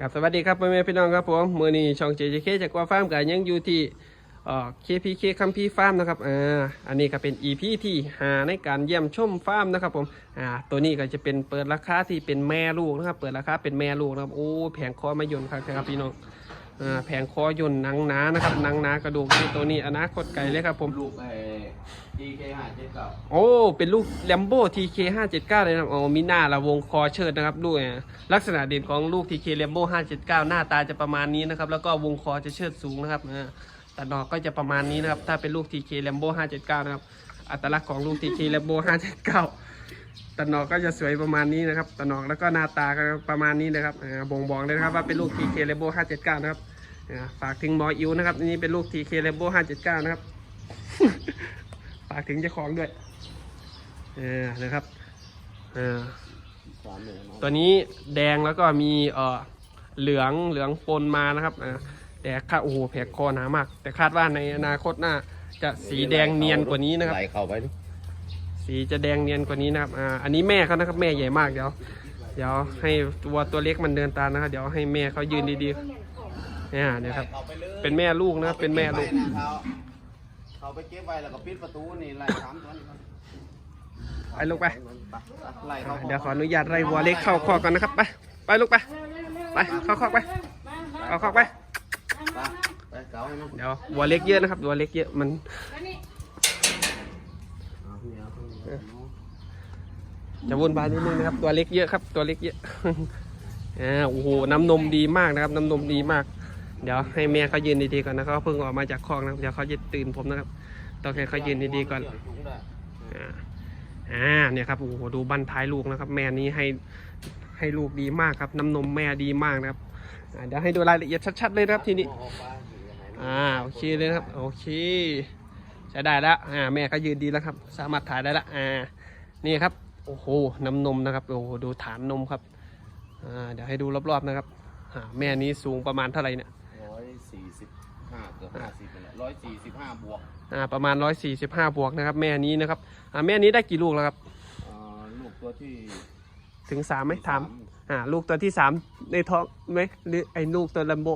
กับสวัสดีครับพ่อแม่พี่น้องครับผมมือนี้ช่องเจเจเคจากว่าฟาร์มกันยังอยู่ที่เอ่อ KPK คัมพีฟาร์มนะครับอ่าอันนี้ก็เป็น EP ที่หาในการเยี่ยมชมฟาร์มนะครับผมอ่าตัวนี้ก็จะเป็นเปิดราคาที่เป็นแม่ลูกนะครับ เปิดราคาเป็นแม่ลูกนะครับโอ้แผงคอมายนครับครับพี่น้องอ่าแผงคอยนหนังหนานะครับหนังหนากระดูกนี่ตัวนี้อนาคตไกลเลยครับผมลูกไอ DK ห้าเจ็ดเก้าโอ้ เป็นลูกแลมโบ้ TK 579 เลยนะครับอ๋อมีหน้าละวงคอเชิดนะครับลูกเนี่ยลักษณะเด่นของลูก TK แลมโบ้579 หน้าตาจะประมาณนี้นะครับ แล้วก็วงคอจะเชิดสูงนะครับอ่าแต่ดอกก็จะประมาณนี้นะครับ ถ้าเป็นลูก TK แลมโบ้579 นะครับ อัตลักษณ์ของลูก TK แลมโบ้579ตะนอกก็จะสวยประมาณนี้นะครับตะนอกแล้วก็หน้าตาก็ประมาณนี้นะครับอ่าบ่งบอกเลยนะครับว่าเป็นลูก TK แลมโบ้579 นะครับอ่าฝากถึงหมออิวนะครับ นี่เป็นลูก TK แลมโบ้579 นะครับ ฝากถึงเจ้าของด้วย เออนะครับ เออสามหนึ่งตัวนี้แดงแล้วก็มีเอ่อเหลืองเหลืองปนมานะครับอ่าแต่คาดโอ้โหแผกคอหนามาก แต่คาดว่าในอนาคตน่าจะสีแดงเนียนกว่านี้นะครับ ไหลเข้าไปดูสีจะแดงเนียนกว่านี้นะครับ อ่า อันนี้แม่เขานะครับ แม่ใหญ่มากเดี๋ยว เดี๋ยวให้ตัวตัวเล็กมันเดินตามนะครับ เดี๋ยวให้แม่เขายืนดีๆเนี่ยนะครับเข้าไปเลยเป็นแม่ลูกนะครับ เป็นแม่ลูกเขา เขาไปเก็บไว้แล้วก็ปิดประตูนี่ไล่สามตัวนี่ครับไปลูกไป ไล่เขาเดี๋ยวขออนุญาตไล่วัวเล็กเข้าคอกก่อนนะครับไปไปลูกไปไปเข้าคอกไปเข้าคอกไปไปไปเก่าให้มันเดี๋ยววัวเล็กเยอะนะครับวัวเล็กเยอะมันเอาพี่เอาพี่เอาจะวนบานนิดนึงนะครับตัวเล็กเยอะครับ ตัวเล็กเยอะอ่าโอ้โหน้ำนมดีมากนะครับ น้ำนมดีมาก เดี๋ยวให้แม่เขายืนดีๆก่อนนะเขาเพิ่งออกมาจากคลอกนะครับเดี๋ยวเขาจะตื่นผมนะครับต้องให้เขายืนดีๆก่อนอ่าอ่าเนี่ยครับโอ้โหดูบั้นท้ายลูกนะครับ แม่นี้ให้ให้ลูกดีมากครับ น้ำนมแม่ดีมากนะครับเดี๋ยวให้ดูรายละเอียดชัดๆเลยนะครับทีนี้อ่าโอเคเลยครับโอเคใช้ได้แล้วอ่าแม่ก็ยืนดีแล้วครับ สามารถถ่ายได้ละอ่านี่ครับโอ้โหน้ำนมนะครับโอ้โหดูฐานนมครับอ่าเดี๋ยวให้ดูรอบๆนะครับอ่าแม่นี้สูงประมาณเท่าไหร่เนี่ย กือบห้าสิบเลยร้อยสี่สิบห้าบวกอ่าประมาณ145บวกนะครับ แม่นี้นะครับอ่าแม่นี้ได้กี่ลูกแล้วครับเอ่อลูกตัวที่ถึงสามไหมถามอ่าลูกตัวที่สามในท้องไหมหรือไอ้ลูกตัวแลมโบ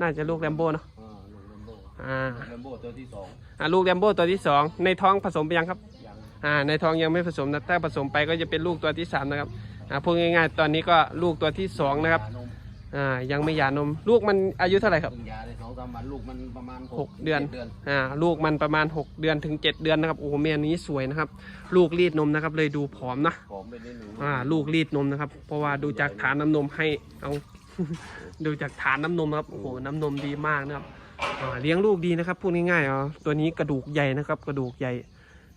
น่าจะลูกแลมโบเนาะอ่าลูกแลมโบ้อ่าแลมโบ้ตัวที่สองอ่าลูกแลมโบตัวที่สองในท้องผสมไปยังครับยังอ่าในท้องยังไม่ผสมนะถ้าผสมไปก็จะเป็นลูกตัวที่สามนะครับอ่าพูดง่ายๆ ตอนนี้ก็ลูกตัวที่สองนะครับยานม อ่ายังไม่หย่านม ลูกมันอายุเท่าไหร่ครับ เพิ่งยาได้สองสามวันลูกมันประมาณหกเดือน จ็เดือนอ่าลูกมันประมาณ 6 เดือนถึง 7 เดือนนะครับโอ้โหแม่นี้สวยนะครับ ลูกรีดนมนะครับ เลยดูผอมนะผอมไปนิดหนึงอ่าลูกรีดนมนะครับ เพราะว่าดูจากฐานน้ำนมให้เอา ดูจากฐานน้ำนมครับโอ้โหน้ำนมดีมากนะครับอ่าเลี้ยงลูกดีนะครับพูดง่ายๆอ๋อตัวนี้กระดูกใหญ่นะครับ กระดูกใหญ่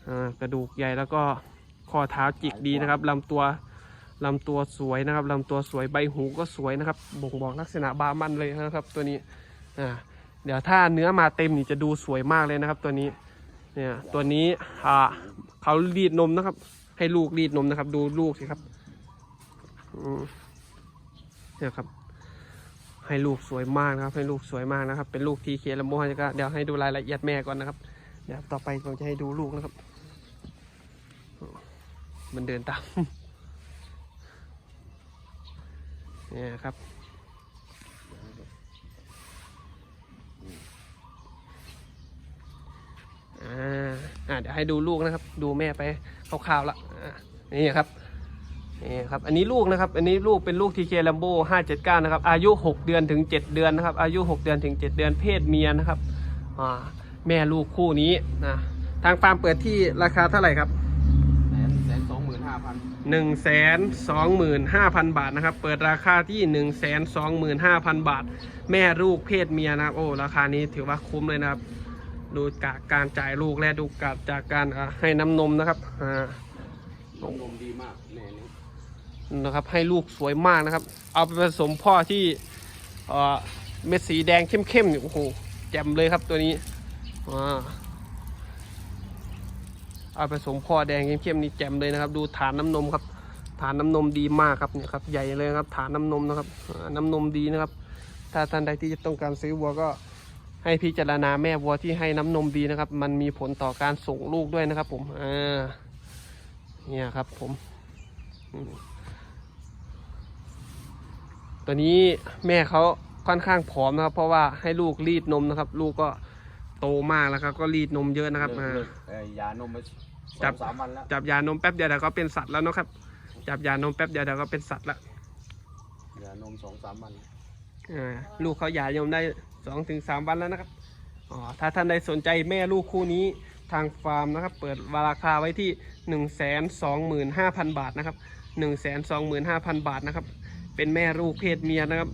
อ่ากระดูกใหญ่แล้วก็ข้อเท้าจิกดีนะครับลำตัว ลำตัวสวยนะครับลำตัวสวยใบหูก็สวยนะครับ บ่งบอกลักษณะบามันเลยนะครับ ตัวนี้อ่าเดี๋ยวถ้าเนื้อมาเต็มนี่จะดูสวยมากเลยนะครับ ตัวนี้เนี่ยตัวนี้อ่าเขารีดนมนะครับ ให้ลูกรีดนมนะครับ ดูลูกสิครับเนี่ยครับ ให้ลูกสวยมากนะครับ ให้ลูกสวยมากนะครับ เป็นลูกทีเคลมโบฮก็เดี๋ยวให้ดูรายละเอียดแม่ก่อนนะครับเดี๋ยวต่อไปผมจะให้ดูลูกนะครับ มันเดินตาม เนี่ยครับอ่าเดี๋ยวให้ดูลูกนะครับ ดูแม่ไปคร่าวๆละอ่านี่ครับนี่ครับ อันนี้ลูกนะครับ อันนี้ลูกเป็นลูกทีเคลัมโบ579นะครับ อายุ6เดือนถึง7เดือนนะครับ อายุ6เดือนถึง7เดือนเพศเมียนะครับ อ่า แม่ลูกคู่นี้นะ ทางฟาร์มเปิดที่ราคาเท่าไหร่ครับ แสนแสนสองหมื่นห้าพัน 1 2 5 0 0 0 บาทนะครับ เปิดราคาที่ 1 2 5 0 0 0 บาท แม่ลูกเพศเมียนะครับ โอ้ ราคานี้ถือว่าคุ้มเลยนะครับ ดูจากการจ่ายลูกและดูการจากการให้น้ำนมนะครับอ่านมนมดีมากแม่นี้นะครับ ให้ลูกสวยมากนะครับ เอาไปผสมพ่อที่เอ่อเม็ดสีแดงเข้มๆเนี่ยโอ้โหแจ่มเลยครับตัวนี้อ่า เอาไปผสมพ่อแดงเข้มๆนี่แจ่มเลยนะครับ ดูฐานน้ำนมครับ ฐานน้ำนมดีมากครับเนี่ยครับใหญ่เลยครับ ฐานน้ำนมนะครับ น้ำนมดีนะครับ ถ้าท่านใดที่จะต้องการซื้อวัวก็ให้พิจารณาแม่วัวที่ให้น้ำนมดีนะครับ มันมีผลต่อการส่งลูกด้วยนะครับ ผมอ่าเนี่ยครับผมตัวนี้แม่เขาค่อนข้างผอมนะครับ เพราะว่าให้ลูกรีดนมนะครับ ลูกก็ โตมากแล้วครับ ก็รีดนมเยอะนะครับเลิกอ่าเลิกเอ่อยานมมาสจัอบ งสามวันแล้วจับยานมแป๊บเดียวเดี๋ยวก็เป็นสัตว์แล้วเนาะครับ จับยานมแป๊บเดียวเดี๋ยวก็เป็นสัตว์ละยานมสองสามวันอ่าลูกเขาหย่านมได้สองถึงสามวันแล้วนะครับอ๋อถ้าท่านใดสนใจแม่ลูกคู่นี้ทางฟาร์มนะครับ เปิดราคาไว้ที่หนึ่งแสนสองหมื่นห้าพันบาทนะครับหนึ่งแสนสองหมื่นห้าพันบาทนะครับ เป็นแม่ลูกเพศเมียนะครับ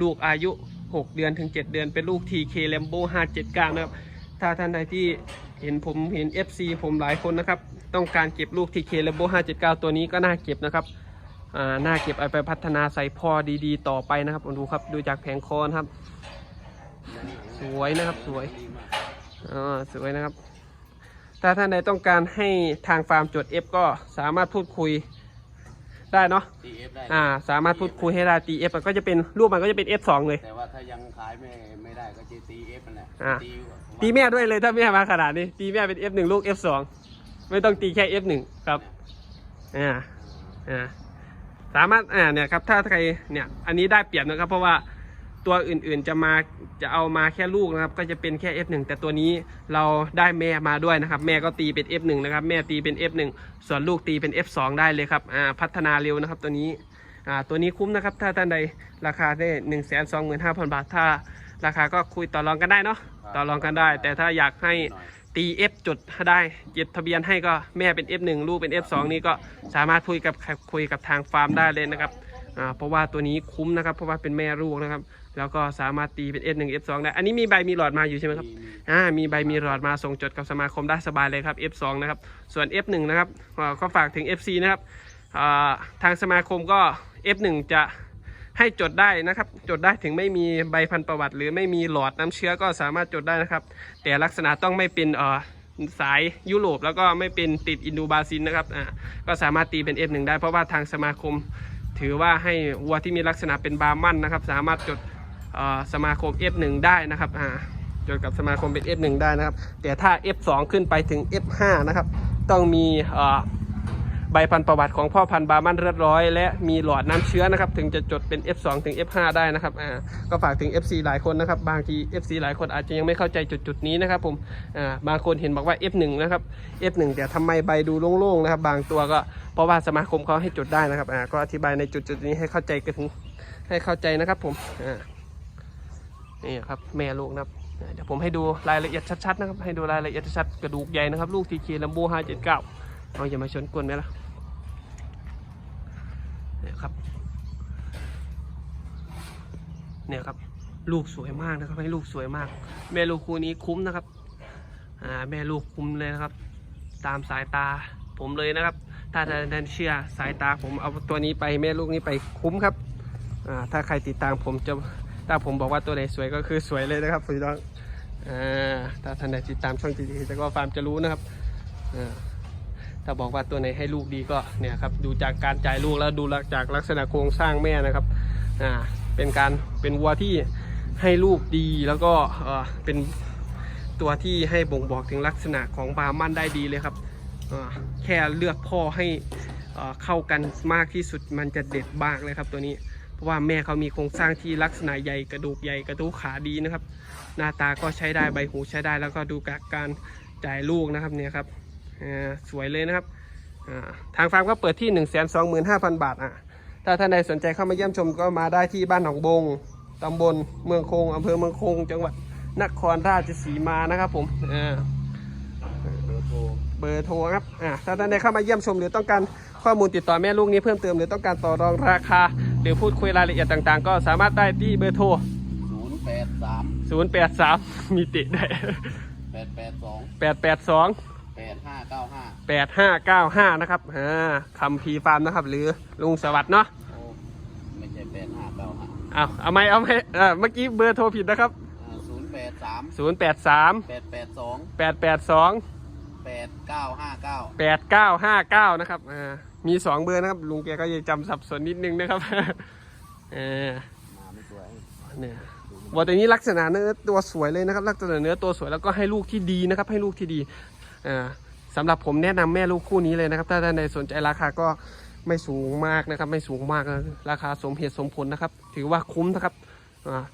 ลูกอายุ 6 เดือนถึง 7 เดือนเป็นลูก TK Lambo 579 นะครับ ถ้าท่านใดที่เห็นผมเห็น FC ผมหลายคนนะครับ ต้องการเก็บลูก TK Lambo 579 ตัวนี้ก็น่าเก็บนะครับอ่าน่าเก็บเอาไปพัฒนาใส่พ่อดีๆ ต่อไปนะครับดูครับดูจากแผงคอนะครับ สวยนะครับสวยอ่าสวยนะครับ ถ้าท่านใดต้องการให้ทางฟาร์มจด F ก็สามารถพูดคุย ได้เนาะ ตีเอฟได้อ่า สามารถพูดคุยให้ได้ตี F มันก็จะเป็นรูปมันก็จะเป็น F2 เลย แต่ว่าถ้ายังขายไม่ไม่ได้ก็จะตีเอฟนั่นแหละอะตีตีแม่ด้วยเลยถ้าแม่มาขนาดนี้ ตีแม่เป็น F1 ลูก F2 ไม่ต้องตีแค่ F1 ครับ อ่า อ่า สามารถ อ่า เนี่ยครับ ถ้าใคร เนี่ย อันนี้ได้เปรียบนะครับ เพราะว่า ตัวอื่นๆจะมาจะเอามาแค่ลูกนะครับ ก็จะเป็นแค่ F1 แต่ตัวนี้เราได้แม่มาด้วยนะครับ แม่ก็ตีเป็น F1 นะครับ แม่ตีเป็น F1 ส่วนลูกตีเป็น F2 ได้เลยครับอ่าพัฒนาเร็วนะครับตัวนี้อ่าตัวนี้คุ้มนะครับ ถ้าท่านใดราคาได้หนึ่งแสนสองหมื่นห้าพันบาท ถ้าราคาก็คุยต่อรองกันได้เนาะต่อรองกันได้ แต่ถ้าอยากให้หน่อยตี F จุดได้เจ็ดทะเบียนให้ก็แม่เป็น F1 ลูกเป็น F2 นี่ก็สามารถคุยกับคุยกับทางฟาร์มได้เลยนะครับอ่าเพราะว่าตัวนี้คุ้มนะครับ เพราะว่าเป็นแม่ลูกนะครับแล้วก็สามารถตีเป็น F1 F2 ได้ อันนี้มีใบมีหลอดมาอยู่ใช่ไหมครับมีมีอ่า มีใบมีหลอดมาส่งจดกับสมาคมได้สบายเลยครับ F2 นะครับ ส่วน F1 นะครับอ่าก็ฝากถึง FC นะครับอ่าทางสมาคมก็ F1 จะให้จดได้นะครับ จดได้ถึงไม่มีใบพันธุ์ประวัติ หรือไม่มีหลอดน้ำเชื้อก็สามารถจดได้นะครับ แต่ลักษณะต้องไม่เป็นเอ่อสายยุโรปแล้วก็ไม่เป็นติดอินโดบราซินนะครับอ่าก็สามารถตีเป็น F1 ได้เพราะว่าทางสมาคมถือว่าให้วัวที่มีลักษณะเป็นบาร์มันนะครับ สามารถจดเอ่อ สมาคม F1 ได้นะครับอ่าจดกับสมาคมเป็น F1 ได้นะครับ แต่ถ้า F2 ขึ้นไปถึง F5 นะครับ ต้องมีใบพันธุ์ประวัติของพ่อพันธุ์บาร์มันเรียบร้อย และมีหลอดน้ำเชื้อนะครับ ถึงจะจดเป็น F2 ถึง F5 ได้นะครับอ่าก็ฝากถึง FC หลายคนนะครับ บางที FC หลายคนอาจจะยังไม่เข้าใจจุดจุดๆนี้นะครับผมอ่าบางคนเห็นบอกว่า F1 นะครับ F1 แต่ทำไมใบดูโล่งๆนะครับ บางตัวก็เพราะว่าสมาคมเขาให้จดได้นะครับอ่าก็อธิบายในจุดจุดๆนี้ให้เข้าใจกันถึงให้เข้าใจนะครับผมอ่า นี่ครับแม่ลูกนะครับเดี๋ยวผมให้ดูรายละเอียดชัดๆนะครับให้ดูรายละเอียดชัดกระดูกใหญ่นะครับ ลูกทีเคลัมโบห้าเจ็ดเก้าเอาอย่ามาชนกลนไหมล่ะเนี่ยครับเนี่ยครับลูกสวยมากนะครับให้ลูกสวยมาก แม่ลูกคู่นี้คุ้มนะครับอ่าแม่ลูกคุ้มเลยนะครับ ตามสายตาผมเลยนะครับ ถ้าท่านเชื่อสายตาผมเอาตัวนี้ไปแม่ลูกนี้ไปคุ้มครับอ่าถ้าใครติดตามผมจะ ถ้าผมบอกว่าตัวไหนสวยก็คือสวยเลยนะครับพี่น้องถ้าท่านใดติดตามช่องจีดีแต่ก็ฟาร์มจะรู้นะครับถ้าบอกว่าตัวไหนให้ลูกดีก็เนี่ยครับดูจากการจ่ายลูกแล้วดูจากลักษณะโครงสร้างแม่นะครับอ่าเป็นการเป็นวัวที่ให้ลูกดีแล้วก็เออเป็นตัวที่ให้บ่งบอกถึงลักษณะของบาร์มันได้ดีเลยครับแค่เลือกพ่อให้เอ่อเข้ากันมากที่สุดมันจะเด็ดมากเลยครับตัวนี้ ราะว่าแม่เขามีโครงสร้างที่ลักษณะใหญ่กระดูกใหญ่กระดูกขาดีนะครับ หน้าตาก็ใช้ได้ใบหูใช้ได้แล้วก็ดูจากการจ่ายลูกนะครับเนี่ยครับอ่าสวยเลยนะครับอ่าทางฟาร์มก็เปิดที่ 1 2 5 0 0 0 บาทอะถ้าท่านใดสนใจเข้ามาเยี่ยมชมก็มาได้ที่บ้านหนองบงตำบลเมืองคงอำเภอเมืองคง จังหวัดนครราชสีมานะครับผมอ่าเบอร์โทรเบอร์โทรครับ อ่าถ้าท่านใดเข้ามาเยี่ยมชมหรือต้องการข้อมูลติดต่อแม่ลูกนี้เพิ่มเติมหรือต้องการต่อรองราคา หรือพูดคุยรายละเอียดต่างๆ ก็สามารถได้ที่เบอร์โทร ศูนย์แปดสาม083 มีติดได้แปดแปดสอง882 แปดห้าเก้าห้า8595 นะครับอ่าคำพีร์ฟาร์มนะครับ หรือลุงสวัสดิ์เนาะโอ้ไม่ใช่แปดห้าเก้าห้าเอาเอาไหมเอาไหมเออเมื่อกี้เบอร์โทรผิดนะครับ ศูนย์แปดสาม083 แปดแปดสอง882 แปดเก้าห้าเก้า 8959 นะครับอ่า มีสองเบอร์นะครับ ลุงแกก็ยังจำสับสนนิดนึงนะครับเออมาไม่สวยเนี่ยวัวตัวนี้ลักษณะเนื้อตัวสวยเลยนะครับ ลักษณะเนื้อตัวสวยแล้วก็ให้ลูกที่ดีนะครับ ให้ลูกที่ดีอ่าสำหรับผมแนะนำแม่ลูกคู่นี้เลยนะครับ ถ้าท่านใดสนใจราคาก็ไม่สูงมากนะครับ ไม่สูงมากราคาสมเหตุสมผลนะครับ ถือว่าคุ้มนะครับอ่า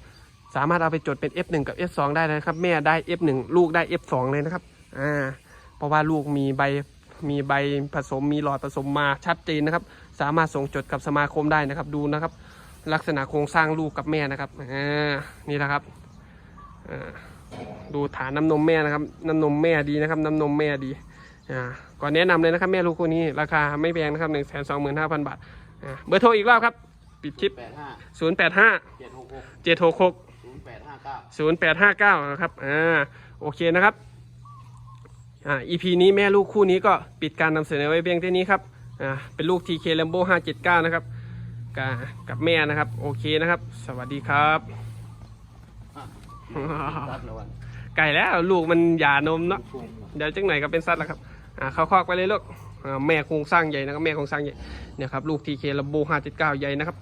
สามารถเอาไปจดเป็น F1 กับ F2 ได้นะครับ แม่ได้ F1 ลูกได้ F2 เลยนะครับอ่าเพราะว่าลูกมีใบ มีใบผสมมีหลอดผสมมาชัดเจนนะครับ สามารถส่งจดกับสมาคมได้นะครับดูนะครับ ลักษณะโครงสร้างลูกกับแม่นะครับอ่านี่นะครับอ่าดูฐานน้ำนมแม่นะครับ น้ำนมแม่ดีนะครับ น้ำนมแม่ดีอ่าก่อนแนะนำเลยนะครับ แม่ลูกคู่นี้ราคาไม่แพงนะครับหนึ่งแสนสองหมื่นห้าพันบาทอ่าเบอร์โทรอีกรอบครับ ปิดคลิปแปดห้าศูนย์แปดห้าเจ็ดหกหกเจ็ดหกหกศูนย์แปดห้าเก้าศูนย์แปดห้าเก้านะครับอ่าโอเคนะครับ อ่า EP นี้แม่ลูกคู่นี้ก็ปิดการนำเสนอไว้เพียงเท่านี้ครับอ่าเป็นลูก TK Lambo 579 นะครับกับกับแม่นะครับ โอเคนะครับ สวัสดีครับรัดแล้ววันไก่แล้วลูกมันหย่านมเนาะพุ่งเดี๋ยวจังไหนก็เป็นสัตว์แล้วครับอ่าเข้าคอกไปเลยลูกอ่าแม่โครงสร้างใหญ่นะครับแม่โครงสร้างใหญ่เนี่ยครับลูก TK Lambo 579 ใหญ่นะครับ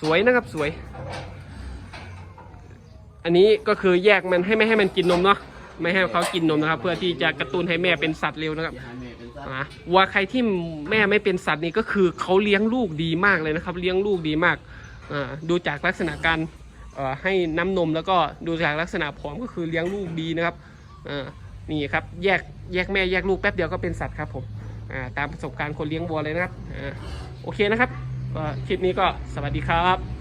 สวยนะครับสวย อันนี้ก็คือแยกมันให้ไม่ให้มันกินนมเนาะ ไม่ให้เขากินนมนะครับ เพื่อที่จะกระตุ้นให้แม่เป็นสัตว์เร็วนะครับที่ให้แม่เป็นสัตว์อะวัวใครที่แม่ไม่เป็นสัตว์นี่ก็คือเขาเลี้ยงลูกดีมากเลยนะครับ เลี้ยงลูกดีมากอ่าดูจากลักษณะการเอ่อให้น้ำนมแล้วก็ดูจากลักษณะผอมก็คือเลี้ยงลูกดีนะครับอ่านี่ครับแยกแยกแม่แยกลูกแป๊บเดียวก็เป็นสัตว์ครับผมอ่าตามประสบการณ์คนเลี้ยงวัวเลยนะครับอ่าโอเคนะครับก็คลิปนี้ก็สวัสดีครับ